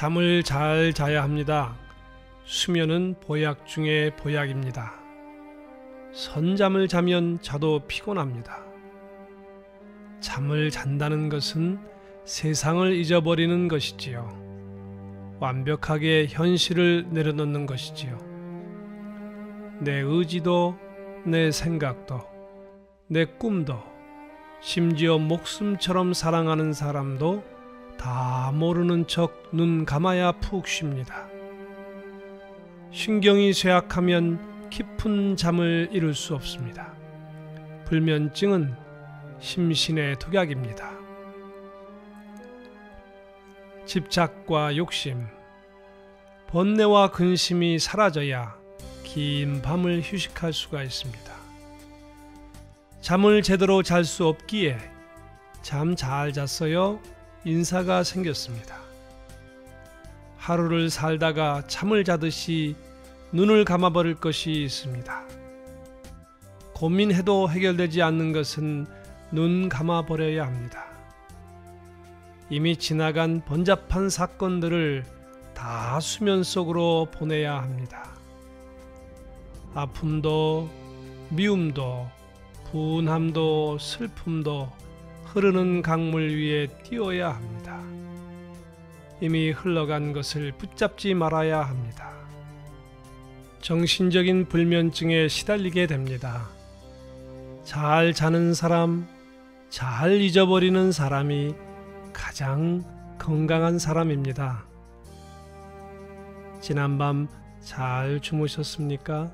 잠을 잘 자야 합니다. 수면은 보약 중의 보약입니다. 선잠을 자면 자도 피곤합니다. 잠을 잔다는 것은 세상을 잊어버리는 것이지요. 완벽하게 현실을 내려놓는 것이지요. 내 의지도, 내 생각도, 내 꿈도, 심지어 목숨처럼 사랑하는 사람도 다 모르는 척 눈 감아야 푹 쉽니다. 신경이 쇠약하면 깊은 잠을 이룰 수 없습니다. 불면증은 심신의 독약입니다. 집착과 욕심, 번뇌와 근심이 사라져야 긴 밤을 휴식할 수가 있습니다. 잠을 제대로 잘 수 없기에 잠 잘 잤어요 인사가 생겼습니다. 하루를 살다가 잠을 자듯이 눈을 감아버릴 것이 있습니다. 고민해도 해결되지 않는 것은 눈 감아버려야 합니다. 이미 지나간 번잡한 사건들을 다 수면 속으로 보내야 합니다. 아픔도, 미움도, 분함도, 슬픔도 흐르는 강물 위에 띄어야 합니다. 이미 흘러간 것을 붙잡지 말아야 합니다. 정신적인 불면증에 시달리게 됩니다. 잘 자는 사람, 잘 잊어버리는 사람이 가장 건강한 사람입니다. 지난밤 잘 주무셨습니까?